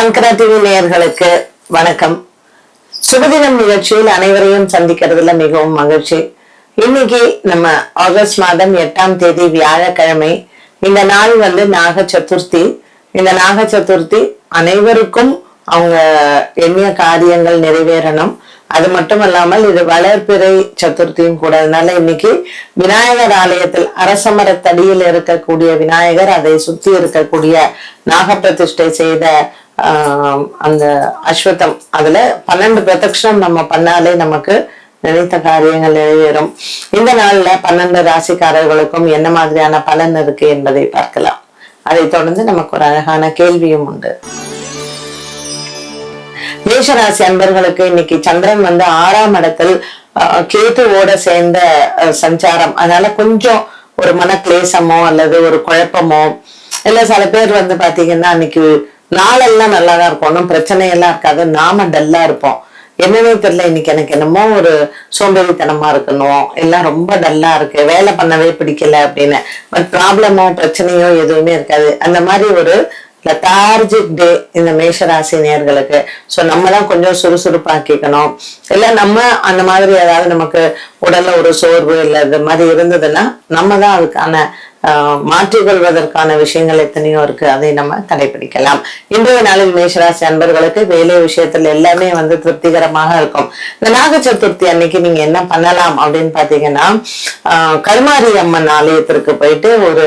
சங்கரா TV நேயர்களுக்கு வணக்கம். சுபதினம் நிகழ்ச்சியில் அனைவரையும் சந்திக்கிறதுல மிகவும் மகிழ்ச்சி. இன்னைக்கு நம்ம ஆகஸ்ட் மாதம் எட்டாம் தேதி வியாழக்கிழமை. இந்த நாள் வந்து நாக சதுர்த்தி. இந்த நாக சதுர்த்தி அனைவருக்கும் அவங்க எண்ணிய காரியங்கள் நிறைவேறணும். அது மட்டும் இல்லாமல் இது வளர்பிறை சதுர்த்தியும் கூட. அதனால இன்னைக்கு விநாயகர் ஆலயத்தில் அரசமரத்தடியில் இருக்கக்கூடிய விநாயகர் அதை சுத்தி இருக்கக்கூடிய நாகப்பிரதிஷ்டை செய்த அந்த அஸ்வத்தம் அதுல பன்னெண்டு பிரதட்சணம் நம்ம பண்ணாலே நமக்கு நினைத்த காரியங்கள் நிறைவேறும். இந்த நாள்ல பன்னெண்டு ராசிக்காரர்களுக்கும் என்ன மாதிரியான பலன் இருக்கு என்பதை பார்க்கலாம். அதை தொடர்ந்து நமக்கு ஒரு அழகான கேள்வியும் உண்டு. மேஷராசி அன்பர்களுக்கு இன்னைக்கு சந்திரன் வந்து ஆறாம் இடத்தில் கேதுவோட சேர்ந்த சஞ்சாரம். அதனால கொஞ்சம் ஒரு மன கிளேசமோ அல்லது ஒரு குழப்பமோ இல்ல சில பேர் வந்து பாத்தீங்கன்னா அன்னைக்கு நாளெல்லாம் நல்லா தான் இருக்கும். ஒன்றும் பிரச்சனை எல்லாம் இருக்காது. நாம டல்லா இருப்போம். என்னன்னே தெரியல. இன்னைக்கு எனக்கு என்னமோ ஒரு சோம்பேறித்தனமா இருக்கணும். எல்லாம் ரொம்ப டல்லா இருக்கு. வேலை பண்ணவே பிடிக்கல அப்படின்னு. பட் ப்ராப்ளமோ பிரச்சனையோ எதுவுமே இருக்காது. அந்த மாதிரி ஒரு லெத்தார்ஜிக் டே இந்த மேஷராசி நேர்களுக்கு ஸோ நம்ம தான் கொஞ்சம் சுறுசுறுப்பாக்கிக்கணும் இல்லை நம்ம அந்த மாதிரி ஏதாவது நமக்கு உடல்ல ஒரு சோர்வு இல்லை இது மாதிரி இருந்ததுன்னா நம்ம தான் அதுக்கான மாற்றிக்கொள்வதற்கான விஷயங்கள் எத்தனையோ இருக்கு. அதை நம்ம கடைபிடிக்கலாம். இன்றைய நாளில் மேஷராசி அன்பர்களுக்கு வேலை விஷயத்துல எல்லாமே வந்து திருப்திகரமாக இருக்கும். இந்த நாக சதுர்த்தி அன்னைக்கு நீங்க என்ன பண்ணலாம் அப்படின்னு பாத்தீங்கன்னா ஆஹ், கருமாரி அம்மன் ஆலயத்திற்கு போயிட்டு ஒரு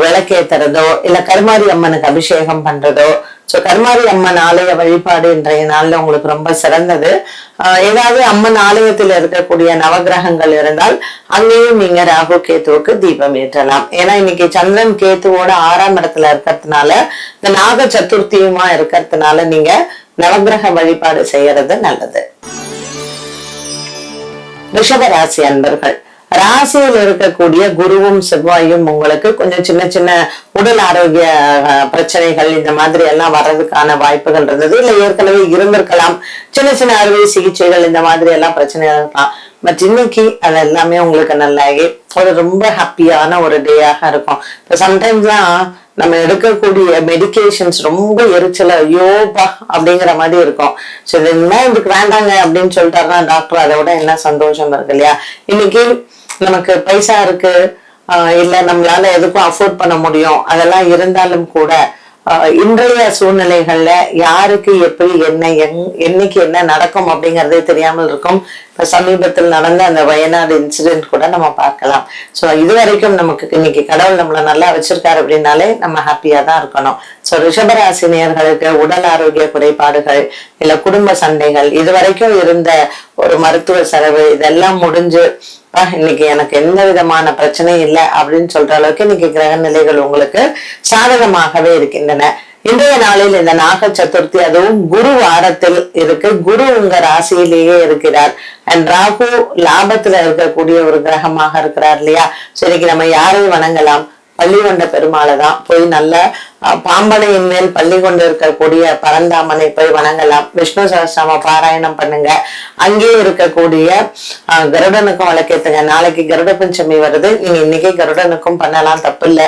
விளக்கேத்துறதோ இல்ல கருமாரி அம்மனுக்கு அபிஷேகம் பண்றதோ ஸோ கருமாரி அம்மன் ஆலய வழிபாடு இன்றைய நாள்ல உங்களுக்கு ரொம்ப சிறந்தது. ஏதாவது அம்மன் ஆலயத்தில் இருக்கக்கூடிய நவகிரகங்கள் இருந்தால் அங்கேயும் நீங்க ராகு கேத்துவுக்கு தீபம் ஏற்றலாம். ஏன்னா இன்னைக்கு சந்திரன் கேத்துவோட ஆறாம் இடத்துல இருக்கிறதுனால இந்த நாக சதுர்த்தியுமா இருக்கிறதுனால நீங்க நவகிரக வழிபாடு செய்யறது நல்லது. ரிஷபராசி அன்பர்கள் ராசியில் இருக்கக்கூடிய குருவும் செவ்வாயும் உங்களுக்கு கொஞ்சம் சின்ன சின்ன உடல் ஆரோக்கிய பிரச்சனைகள் இந்த மாதிரி எல்லாம் வர்றதுக்கான வாய்ப்புகள் இருந்தது. இல்லை ஏற்கனவே இருந்திருக்கலாம். சின்ன சின்ன அறுவை சிகிச்சைகள் இந்த மாதிரி எல்லாம் பிரச்சனைகள் இருக்கலாம். பட் இன்னைக்கு அது எல்லாமே உங்களுக்கு நல்லாகி ஒரு ரொம்ப ஹாப்பியான ஒரு டேயாக இருக்கும். இப்போ சம்டைம்ஸ்லாம் நம்ம எடுக்கக்கூடிய மெடிக்கேஷன்ஸ் ரொம்ப எரிச்சல ஐயோப்பா அப்படிங்கிற மாதிரி இருக்கும். ஸோ இது என்ன இதுக்கு வேண்டாங்க அப்படின்னு சொல்லிட்டாருன்னா டாக்டர் அதை விட என்ன சந்தோஷம் இருக்கு இல்லையா? இன்னைக்கு நமக்கு பைசா இருக்கு ஆஹ் இல்ல நம்மளால எதுக்கும் அஃபோர்ட் பண்ண முடியும். அதெல்லாம் இருந்தாலும் கூட இன்றைய சூழ்நிலைகள்ல யாருக்கு எப்படி என்ன எங்- என்னைக்கு என்ன நடக்கும் அப்படிங்கறதே தெரியாமல் இருக்கும். சமீபத்தில் நடந்த அந்த வயநாடு இன்சிடென்ட் கூட நம்ம பார்க்கலாம். ஸோ இது வரைக்கும் நமக்கு இன்னைக்கு கடவுள் நம்மளை நல்லா வச்சிருக்காரு அப்படின்னாலே நம்ம ஹாப்பியாக தான் இருக்கணும். ஸோ ரிஷபராசி நேயர்களுக்கு உடல் ஆரோக்கிய குறைபாடுகள் இல்லை குடும்ப சண்டைகள் இது வரைக்கும் இருந்த ஒரு மருத்துவ செலவு இதெல்லாம் முடிஞ்சு இன்னைக்கு எனக்கு எந்த விதமான பிரச்சனையும் இல்லை அப்படின்னு சொல்ற அளவுக்கு இன்னைக்கு கிரக நிலைகள் உங்களுக்கு சாதகமாகவே இருக்கின்றன. இன்றைய நாளில் இந்த நாக சதுர்த்தி அதுவும் குரு வாரத்தில் இருக்கு. குரு உங்க ராசியிலேயே இருக்கிறார். அண்ட் ராகு லாபத்துல இருக்கக்கூடிய ஒரு கிரகமாக இருக்கிறார் இல்லையா? சோ இன்னைக்கு நம்ம யாரை வணங்கலாம்? பள்ளி கொண்ட பெருமாளை தான் போய் நல்ல பாம்பனையின் மேல் பள்ளி கொண்டு இருக்கக்கூடிய பரந்தாமனை போய் வணங்கலாம். விஷ்ணு சகசிரம பாராயணம் பண்ணுங்க. அங்கேயே இருக்கக்கூடிய கருடனுக்கும் வழக்கேத்துங்க நாளைக்கு கருட பஞ்சமி வருது. நீங்க இன்னைக்கு கருடனுக்கும் பண்ணலாம். தப்பு இல்ல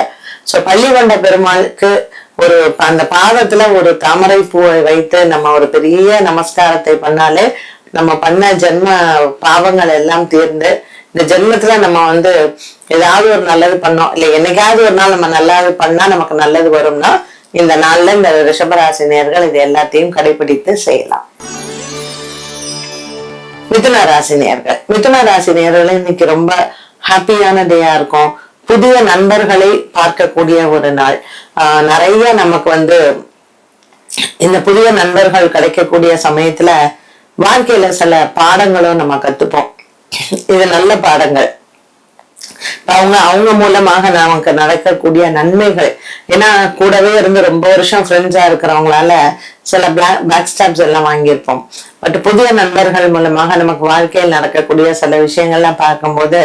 சோ பள்ளி கொண்ட பெருமாளுக்கு ஒரு அந்த பாதத்துல ஒரு தாமரை பூவை வைத்து நம்ம ஒரு பெரிய நமஸ்காரத்தை பண்ணாலே நம்ம பண்ண ஜென்ம பாவங்கள் எல்லாம் தீர்ந்து இந்த ஜென்மத்துல நம்ம வந்து ஏதாவது ஒரு நல்லது பண்ணோம். இல்ல என்னைக்காவது ஒரு நாள் நம்ம நல்லது பண்ணா நமக்கு நல்லது வரும்னா இந்த நாள்ல இந்த ரிஷபராசி நேர்கள் இது எல்லாத்தையும் கடைபிடித்து செய்யலாம். மிதுன ராசி நேர்கள். மிதுன ராசி நேர்கள் இன்னைக்கு ரொம்ப ஹாப்பியான டேயா இருக்கும். புதிய நண்பர்களை பார்க்கக்கூடிய ஒரு நாள். நிறைய நமக்கு வந்து இந்த புதிய நண்பர்கள் கிடைக்கக்கூடிய சமயத்துல வாழ்க்கையில சில பாடங்களும் நம்ம கத்துப்போம். இது நல்ல பாடங்கள். அவங்க அவங்க மூலமாக நமக்கு நடக்கக்கூடிய நன்மைகள். ஏன்னா கூடவே இருந்து ரொம்ப வருஷம் ஃப்ரெண்ட்ஸா இருக்கிறவங்களால சில பேக் ஸ்டாப்ஸ் எல்லாம் வாங்கியிருப்போம். பட் புதிய நண்பர்கள் மூலமாக நமக்கு வாழ்க்கையில் நடக்கக்கூடிய சில விஷயங்கள்லாம் பார்க்கும்போது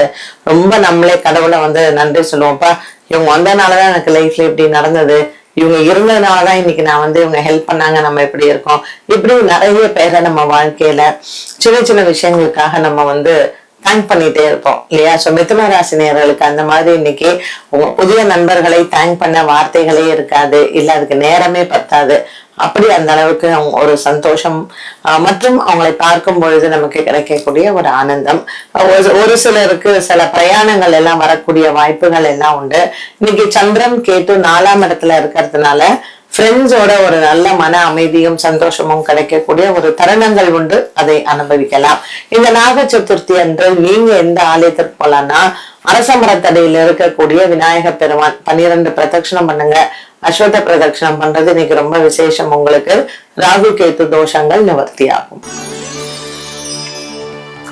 ரொம்ப நம்மளே கடவுளை வந்து நன்றி சொல்லுவோம்ப்பா இவங்க வந்தனாலதான் எனக்கு லைஃப்ல இப்படி நடந்தது. இவங்க இருந்ததுனாலதான் இன்னைக்கு நான் வந்து இவங்க ஹெல்ப் பண்ணாங்க நம்ம இப்படி இருக்கோம். இப்படி நிறைய பேரை நம்ம வாழ்க்கையில சின்ன சின்ன விஷயங்களுக்காக நம்ம வந்து தேங்க் பண்ணிட்டே இருப்போம் இல்லையா? சோ மிதுன ராசி நேர்களுக்கு அந்த மாதிரி இன்னைக்கு உங்க புதிய நண்பர்களை தேங்க் பண்ண வார்த்தைகளே இருக்காது. இல்ல அதுக்கு நேரமே பத்தாது. அப்படி அந்த அளவுக்கு அவங்க ஒரு சந்தோஷம் ஆஹ் மற்றும் அவங்களை பார்க்கும் பொழுது நமக்கு கிடைக்கக்கூடிய ஒரு ஆனந்தம். ஒரு- ஒரு சிலருக்கு சில பிரயாணங்கள் எல்லாம் வரக்கூடிய வாய்ப்புகள் எல்லாம் உண்டு. இன்னைக்கு சந்திரன் கேட்டு நாலாம் இடத்துல இருக்கிறதுனால ஃப்ரெண்ட்ஸோட ஒரு நல்ல மன அமைதியும் சந்தோஷமும் கிடைக்கக்கூடிய ஒரு தருணங்கள் உண்டு. அதை அனுபவிக்கலாம். இந்த நாக சதுர்த்தி அன்று நீங்க எந்த ஆலயத்திற்கு போலான்னா அரச மரத்தடியில் இருக்கக்கூடிய விநாயகர் பெருமான் பன்னிரண்டு பிரதட்சணம் பண்ணுங்க. அஸ்வத பிரதட்சணம் பண்றது இன்னைக்கு ரொம்ப விசேஷம். உங்களுக்கு ராகு கேத்து தோஷங்கள் நிவர்த்தி ஆகும்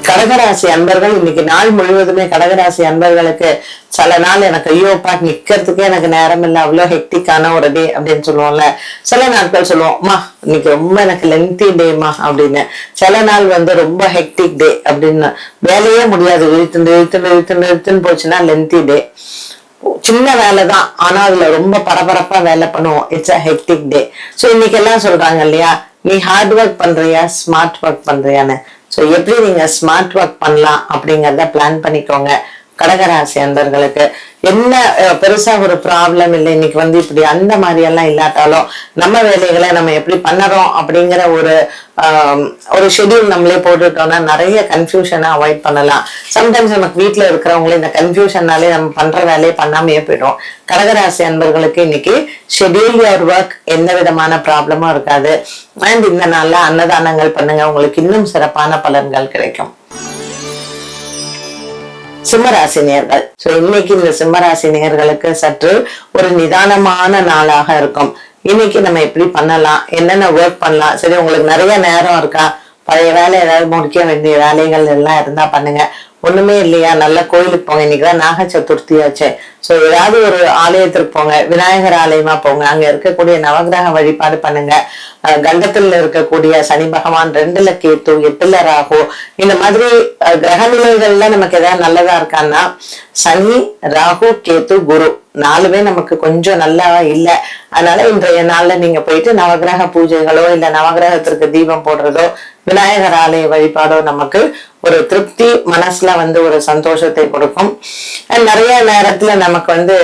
கடகராசி அன்பர்கள் இன்னைக்கு நாள் முழுவதுமே கடகராசி அன்பர்களுக்கு சில நாள் எனக்கு ஐயோப்பா நிக்கிறதுக்கே எனக்கு நேரம் இல்லை அவ்வளோ ஹெக்டிக்கான ஒரு டே அப்படின்னு சொல்லுவோம்ல. சில நாட்கள் சொல்லுவோம் அம்மா இன்னைக்கு ரொம்ப எனக்கு லென்த்தி டேமா அப்படின்னு. சில நாள் வந்து ரொம்ப ஹெக்டிக் டே அப்படின்னு. வேலையே முடியாது இழுத்துண்டு இழுத்துண்டு இழுத்துண்டு இழுத்துன்னு போச்சுன்னா லென்த்தி டே சின்ன வேலை தான் ஆனா அதுல ரொம்ப பரபரப்பா வேலை பண்ணுவோம். It's a hectic day so இன்னைக்கு எல்லாம் சொல்றாங்க இல்லையா நீ ஹார்ட் ஒர்க் பண்றியா ஸ்மார்ட் ஒர்க் பண்றியான்னு? ஸோ எப்படி நீங்க ஸ்மார்ட் ஒர்க் பண்ணலாம் அப்படிங்கறத பிளான் பண்ணிக்கோங்க. கடகராசி அன்பர்களுக்கு என்ன பெருசா ஒரு ப்ராப்ளம் இல்லை. இன்னைக்கு வந்து இப்படி அந்த மாதிரி எல்லாம் இல்லாட்டாலும் நம்ம வேலைகளை நம்ம எப்படி பண்ணறோம் அப்படிங்கிற ஒரு ஒரு ஷெடியூல் நம்மளே போட்டுட்டோம்னா நிறைய கன்ஃபியூஷனை அவாய்ட் பண்ணலாம். சம்டைம்ஸ் நமக்கு வீட்டில் இருக்கிறவங்களே இந்த கன்ஃபியூஷன்னாலே நம்ம பண்ற வேலையை பண்ணாமையே போயிடும் கடகராசி அன்பர்களுக்கு இன்னைக்கு ஷெட்யூல் யுவர் ஒர்க் எந்த விதமான ப்ராப்ளமும் இருக்காது. அண்ட் இந்த நாள்ல அன்னதானங்கள் பண்ணுங்க. உங்களுக்கு இன்னும் சிறப்பான பலன்கள் கிடைக்கும். சிம்மராசி நேர்கள். சோ இன்னைக்கு இந்த சிம்மராசி நேர்களுக்கு சற்று ஒரு நிதானமான நாளாக இருக்கும். இன்னைக்கு நம்ம எப்படி பண்ணலாம்? என்னென்ன ஒர்க் பண்ணலாம்? சரி உங்களுக்கு நிறைய நேரம் இருக்கா? பழைய வேலை ஏதாவது முடிக்க வேண்டிய வேலைகள் எல்லாம் இருந்தா பண்ணுங்க. ஒண்ணுமே இல்லையா? நல்ல கோயிலுக்கு போங்க. இன்னைக்குதான் நாக சதுர்த்தி ஆச்சு. சோ ஏதாவது ஒரு ஆலயத்திற்கு போங்க. விநாயகர் ஆலயமா போங்க. அங்க இருக்கக்கூடிய நவகிரக வழிபாடு பண்ணுங்க. கண்டத்துல இருக்கக்கூடிய சனி பகவான் ரெண்டுல கேத்து எட்டுல ராகு இந்த மாதிரி கிரக நிலைகள்ல நமக்கு எதாவது நல்லதா இருக்கான்னா சனி ராகு கேத்து குரு நாலுமே நமக்கு கொஞ்சம் நல்லா இல்ல. அதனால இன்றைய நாள்ல நீங்க போயிட்டு நவகிரக பூஜைகளோ இல்ல நவகிரகத்திற்கு தீபம் போடுறதோ விநாயகர் ஆலய வழிபாடோ நமக்கு ஒரு திருப்தி மனசுல வந்து ஒரு சந்தோஷத்தை கொடுக்கும். நிறைய நேரத்துல நமக்கு வந்து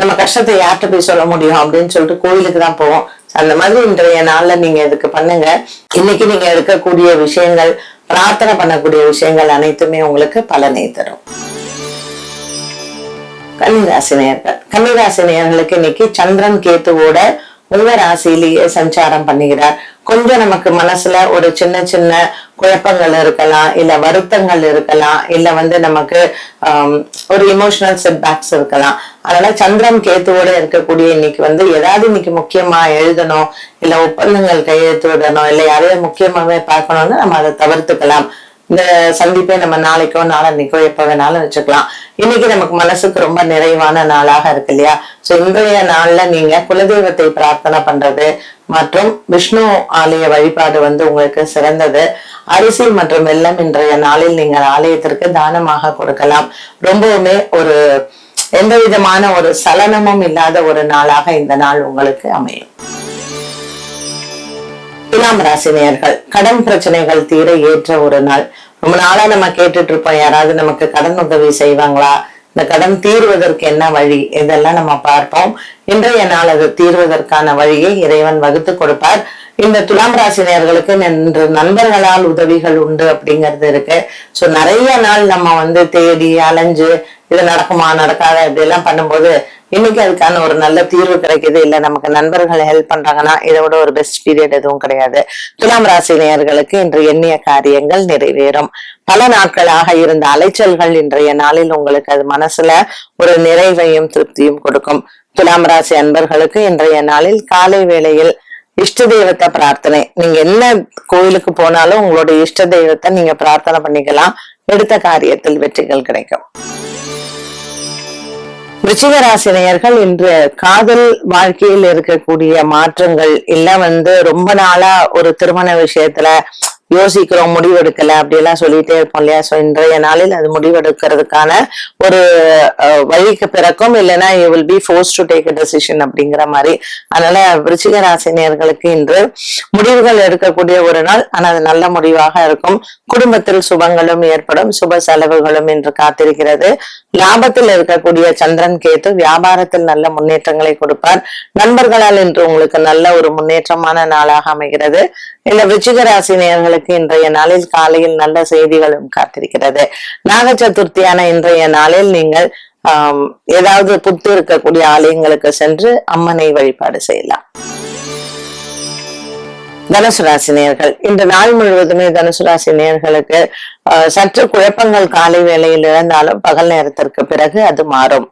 நம்ம கஷ்டத்தை யார்கிட்ட போய் சொல்ல முடியும் அப்படின்னு சொல்லிட்டு கோயிலுக்கு தான் போவோம். அந்த மாதிரி இன்றைய நாள்ல நீங்க இதுக்கு பண்ணுங்க. இன்னைக்கு நீங்க எடுக்கக்கூடிய விஷயங்கள் பிரார்த்தனை பண்ணக்கூடிய விஷயங்கள் அனைத்துமே உங்களுக்கு பலனை தரும். கன்னிராசினியர்கள் கன்னிராசினியர்களுக்கு இன்னைக்கு சந்திரன் கேத்துவோட உங்க ராசியிலேயே சஞ்சாரம் பண்ணுகிறார். கொஞ்சம் நமக்கு மனசுல ஒரு சின்ன சின்ன குழப்பங்கள் இருக்கலாம் இல்ல வருத்தங்கள் இருக்கலாம் இல்ல வந்து நமக்கு ஒரு இமோஷனல் செட்பேக்ஸ் இருக்கலாம். அதனால சந்திரம் கேத்துவோட இருக்கக்கூடிய இன்னைக்கு வந்து ஏதாவது இன்னைக்கு முக்கியமா எழுதணும் இல்ல ஒப்பந்தங்கள் கையெழுத்து விடணும் இல்ல யாரையும் முக்கியமாவே பார்க்கணும்னு நம்ம அதை தவிர்த்துக்கலாம். இந்த சந்திப்பை நம்ம நாளைக்கோ நாளன்னைக்கோ எப்ப வேணாலும் வச்சுக்கலாம். இன்னைக்கு நமக்கு மனசுக்கு ரொம்ப நிறைவான நாளாக இருக்கு இல்லையா? சோ இன்றைய நாள்ல நீங்க குலதெய்வத்தை பிரார்த்தனை பண்றது மற்றும் விஷ்ணு ஆலய வழிபாடு வந்து உங்களுக்கு சிறந்தது. அரிசி மற்றும் வெள்ளம் இன்றைய நாளில் நீங்கள் ஆலயத்திற்கு தானமாக கொடுக்கலாம். ரொம்பவுமே ஒரு எந்த விதமான ஒரு சலனமும் இல்லாத ஒரு நாளாக இந்த நாள் உங்களுக்கு அமையும். துலாம் ராசி நேயர்கள் கடன் பிரச்சனைகள் தீர ஏற்ற ஒரு நாள். ரொம்ப நாளா நம்ம கேட்டுட்டு இருப்போம். யாராவது நமக்கு கடன் உதவி செய்வாங்களா? இந்த கடன் தீர்வதற்கு என்ன வழி? இதெல்லாம் நம்ம பார்ப்போம். இன்றைய நாள் அது தீர்வதற்கான வழியை இறைவன் வகுத்து கொடுப்பார். இந்த துலாம் ராசி நேர்களுக்கு இன்று நண்பர்களால் உதவிகள் உண்டு அப்படிங்கிறது இருக்கு. சோ நிறைய நாள் நம்ம வந்து தேடி அலைஞ்சு இது நடக்குமா நடக்காத இப்படிலாம் எல்லாம் பண்ணும்போது இன்னைக்கு அதுக்கான ஒரு நல்ல தீர்வு கிடைக்குது. இல்ல நமக்கு நண்பர்கள் ஹெல்ப் பண்றாங்கன்னா இதை விட ஒரு பெஸ்ட் பீரியட் எதுவும் கிடையாது. துலாம் ராசி நேயர்களுக்கு இன்று எண்ணிய காரியங்கள் நிறைவேறும். பல நாட்களாக இருந்த அலைச்சல்கள் இன்றைய நாளில் உங்களுக்கு அது மனசுல ஒரு நிறைவையும் திருப்தியும் கொடுக்கும். துலாம் ராசி அன்பர்களுக்கு இன்றைய நாளில் காலை வேளையில் இஷ்ட தெய்வத்தை பிரார்த்தனை. நீங்க என்ன கோயிலுக்கு போனாலும் உங்களுடைய இஷ்ட தெய்வத்தை நீங்க பிரார்த்தனை பண்ணிக்கலாம். எடுத்த காரியத்தில் வெற்றிகள் கிடைக்கும். விருச்சிக ராசி நேயர்கள் இன்று காதல் வாழ்க்கையில் இருக்கக்கூடிய மாற்றங்கள் இல்ல வந்து ரொம்ப நாளா ஒரு திருமண விஷயத்துல யோசிக்கிறோம் முடிவெடுக்கல அப்படியெல்லாம் சொல்லிட்டே இருப்போம் இல்லையா? ஸோ இன்றைய நாளில் அது முடிவெடுக்கிறதுக்கான ஒரு வழிக்கு பிறக்கும். இல்லைன்னா you will be force to take a decision அப்படிங்கிற மாதிரி. அதனால விருச்சிக ராசினியர்களுக்கு இன்று முடிவுகள் எடுக்கக்கூடிய ஒரு நாள். ஆனால் அது நல்ல முடிவாக இருக்கும். குடும்பத்தில் சுபங்களும் ஏற்படும். சுப செலவுகளும் இன்று காத்திருக்கிறது. லாபத்தில் இருக்கக்கூடிய சந்திரன் கேத்து வியாபாரத்தில் நல்ல முன்னேற்றங்களை கொடுப்பார். நண்பர்களால் இன்று உங்களுக்கு நல்ல ஒரு முன்னேற்றமான நாளாக அமைகிறது. இந்த விருச்சிக ராசினியர்களுக்கு நேயர்களுக்கு இன்றைய நாளில் காலையில் நல்ல செய்திகளும் காத்திருக்கிறது. நாக சதுர்த்தியான இன்றைய நாளில் நீங்கள் ஏதாவது புத்து இருக்கக்கூடிய ஆலயங்களுக்கு சென்று அம்மனை வழிபாடு செய்யலாம். தனுசு ராசி நேர்கள் இந்த நாள் முழுவதுமே தனுசு ராசி நேர்களுக்கு சற்று குழப்பங்கள் காலை வேளையில் இழந்தாலும் பகல் நேரத்திற்கு பிறகு அது மாறும்.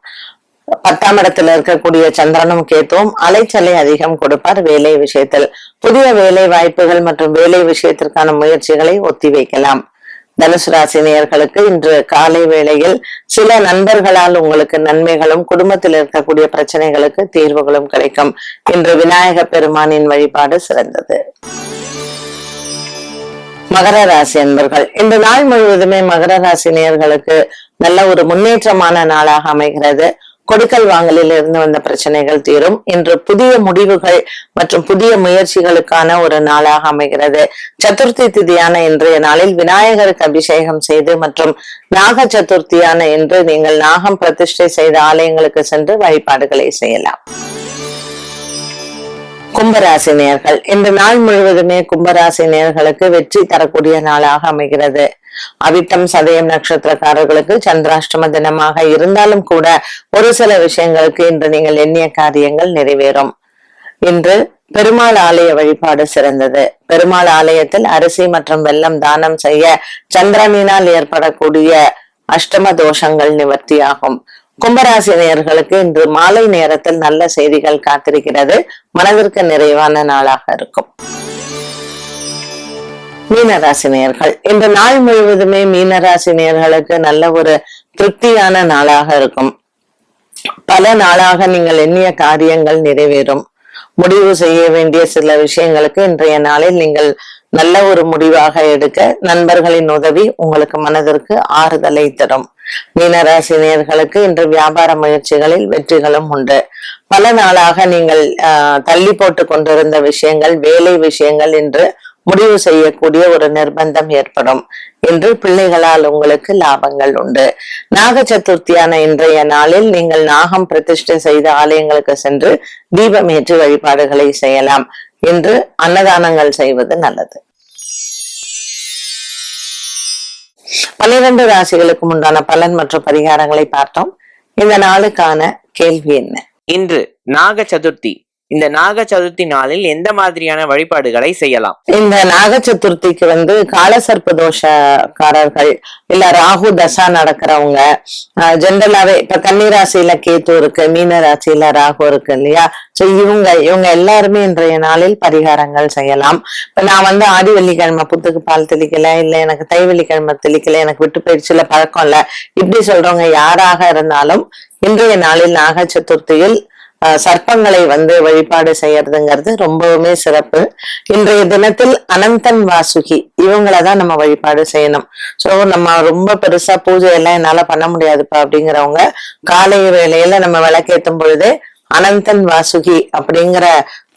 பத்தாம் இடத்துல இருக்கக்கூடிய சந்திரனும் கேத்துவும் அலைச்சலை அதிகம் கொடுப்பார் வேலை விஷயத்தில். புதிய வேலை வாய்ப்புகள் மற்றும் வேலை விஷயத்திற்கான முயற்சிகளை ஒத்தி வைக்கலாம். தனுசு ராசி நேயர்களுக்கு இன்று காலை வேளையில் சில நண்பர்களால் உங்களுக்கு நன்மைகளும் குடும்பத்தில் இருக்கக்கூடிய பிரச்சனைகளுக்கு தீர்வுகளும் கிடைக்கும். இன்று விநாயக பெருமானின் வழிபாடு சிறந்தது. மகர ராசி அன்பர்கள் இந்த நாள் முழுவதுமே மகர ராசி நேயர்களுக்கு நல்ல ஒரு முன்னேற்றமான நாளாக அமைகிறது. கொடுக்கல் வாங்கலில் இருந்து வந்த பிரச்சனைகள் தீரும். இன்று புதிய முடிவுகள் மற்றும் புதிய முயற்சிகளுக்கான ஒரு நாளாக அமைகிறது. சதுர்த்தி திதியான இன்றைய நாளில் விநாயகருக்கு அபிஷேகம் செய்து மற்றும் நாக சதுர்த்தியான இன்று நீங்கள் நாகம் பிரதிஷ்டை செய்த ஆலயங்களுக்கு சென்று வழிபாடுகளை செய்யலாம். கும்பராசி நேயர்கள் இந்த நாள் முழுவதுமே கும்பராசி நேர்களுக்கு வெற்றி தரக்கூடிய நாளாக அமைகிறது. அவிட்டம் சதயம் நட்சத்திரக்காரர்களுக்கு சந்திராஷ்டம தினமாக இருந்தாலும் கூட ஒரு சில விஷயங்களுக்கு இன்று நீங்கள் எண்ணிய காரியங்கள் நிறைவேறும். இன்று பெருமாள் ஆலய வழிபாடு சிறந்தது. பெருமாள் ஆலயத்தில் அரிசி மற்றும் வெள்ளம் தானம் செய்ய சந்திரனினால் ஏற்படக்கூடிய அஷ்டம தோஷங்கள் நிவர்த்தியாகும். கும்பராசி நேயர்களுக்கு இன்று மாலை நேரத்தில் நல்ல செய்திகள் காத்திருக்கிறது. மனதிற்கு நிறைவான நாளாக இருக்கும். மீனராசி நேயர்கள் இந்த நாள் முழுவதுமே மீனராசினியர்களுக்கு நல்ல ஒரு திருப்தியான நாளாக இருக்கும். பல நாளாக நீங்கள் எண்ணிய காரியங்கள் நிறைவேறும். முடிவு செய்ய வேண்டிய சில விஷயங்களுக்கு இன்றைய நாளில் நீங்கள் நல்ல ஒரு முடிவாக எடுக்க நண்பர்களின் உதவி உங்களுக்கு மனதிற்கு ஆறுதலை தரும். மீனராசினியர்களுக்கு இன்று வியாபார முயற்சிகளில் வெற்றிகளும் உண்டு. பல நாளாக நீங்கள் தள்ளி போட்டு கொண்டிருந்த விஷயங்கள் வேலை விஷயங்கள் இன்று முடிவு செய்யக்கூடிய ஒரு நிர்பந்தம் ஏற்படும். இன்று பிள்ளைகளால் உங்களுக்கு லாபங்கள் உண்டு. நாக சதுர்த்தியான இன்றைய நாளில் நீங்கள் நாகம் பிரதிஷ்டை செய்த ஆலயங்களுக்கு சென்று தீபமேற்று வழிபாடுகளை செய்யலாம். இன்று அன்னதானங்கள் செய்வது நல்லது. பன்னிரண்டு ராசிகளுக்கு உண்டான பலன் மற்றும் பரிகாரங்களை பார்த்தோம். இந்த நாளுக்கான கேள்வி என்ன? இன்று நாக சதுர்த்தி. இந்த நாக சதுர்த்தி நாளில் எந்த மாதிரியான வழிபாடுகளை செய்யலாம்? இந்த நாக சதுர்த்திக்கு வந்து காலசர்ப்ப தோஷக்காரர்கள் இல்ல ராகு தசா நடக்கிறவங்க ஜென்ரலாவே இப்ப கன்னிராசியில கேத்து இருக்கு மீன ராசியில ராகு இருக்கு இல்லையா? சோ இவங்க இவங்க எல்லாருமே இன்றைய நாளில் பரிகாரங்கள் செய்யலாம். இப்ப நான் வந்து ஆடி வெள்ளிக்கிழமை புத்துக்கு பால் தெளிக்கல இல்ல எனக்கு தை வெள்ளிக்கிழமை தெளிக்கல எனக்கு விட்டு போயிடுச்சுல பழக்கம் இல்ல. இப்படி சொல்றவங்க யாராக இருந்தாலும் இன்றைய நாளில் நாக சதுர்த்தியில் சர்ப்பங்களை வந்து வழிபாடு செய்யறதுங்கிறது ரொம்பவுமே சிறப்பு. இன்றைய தினத்தில் அனந்தன் வாசுகி இவங்கள தான் நம்ம வழிபாடு செய்யணும். சோ நம்ம ரொம்ப பெருசா பூஜை எல்லாம் என்னால பண்ண முடியாதுப்பா அப்படிங்கிறவங்க காலை வேளையில நம்ம விளக்கேற்றும் பொழுதே அனந்தன் வாசுகி அப்படிங்கிற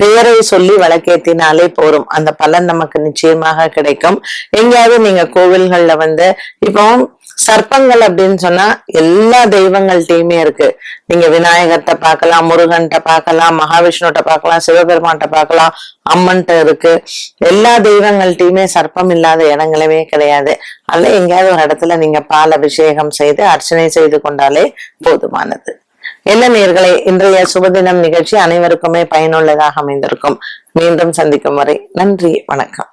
பெயரை சொல்லி விளக்கேத்தினாலே போரும் அந்த பலன் நமக்கு நிச்சயமாக கிடைக்கும். எங்கேயாவது நீங்க கோவில்கள்ல வந்து இப்போ சர்ப்பங்கள் அப்படின்னு சொன்னா எல்லா தெய்வங்கள்ட்டயுமே இருக்கு. நீங்க விநாயகர்கிட்ட பார்க்கலாம் முருகன்கிட்ட பார்க்கலாம் மகாவிஷ்ணுகிட்ட பார்க்கலாம் சிவபெருமான்கிட்ட பார்க்கலாம் அம்மன்கிட்ட இருக்கு. எல்லா தெய்வங்கள்ட்டயுமே சர்ப்பம் இல்லாத இடங்களுமே கிடையாது. அதனால எங்கேயாவது ஒரு இடத்துல நீங்க பால் அபிஷேகம் செய்து அர்ச்சனை செய்து கொண்டாலே போதுமானது. என்ன நேர்களை இன்றைய சுபதினம் நிகழ்ச்சி அனைவருக்குமே பயனுள்ளதாக அமைந்திருக்கும். மீண்டும் சந்திக்கும் வரை நன்றி வணக்கம்.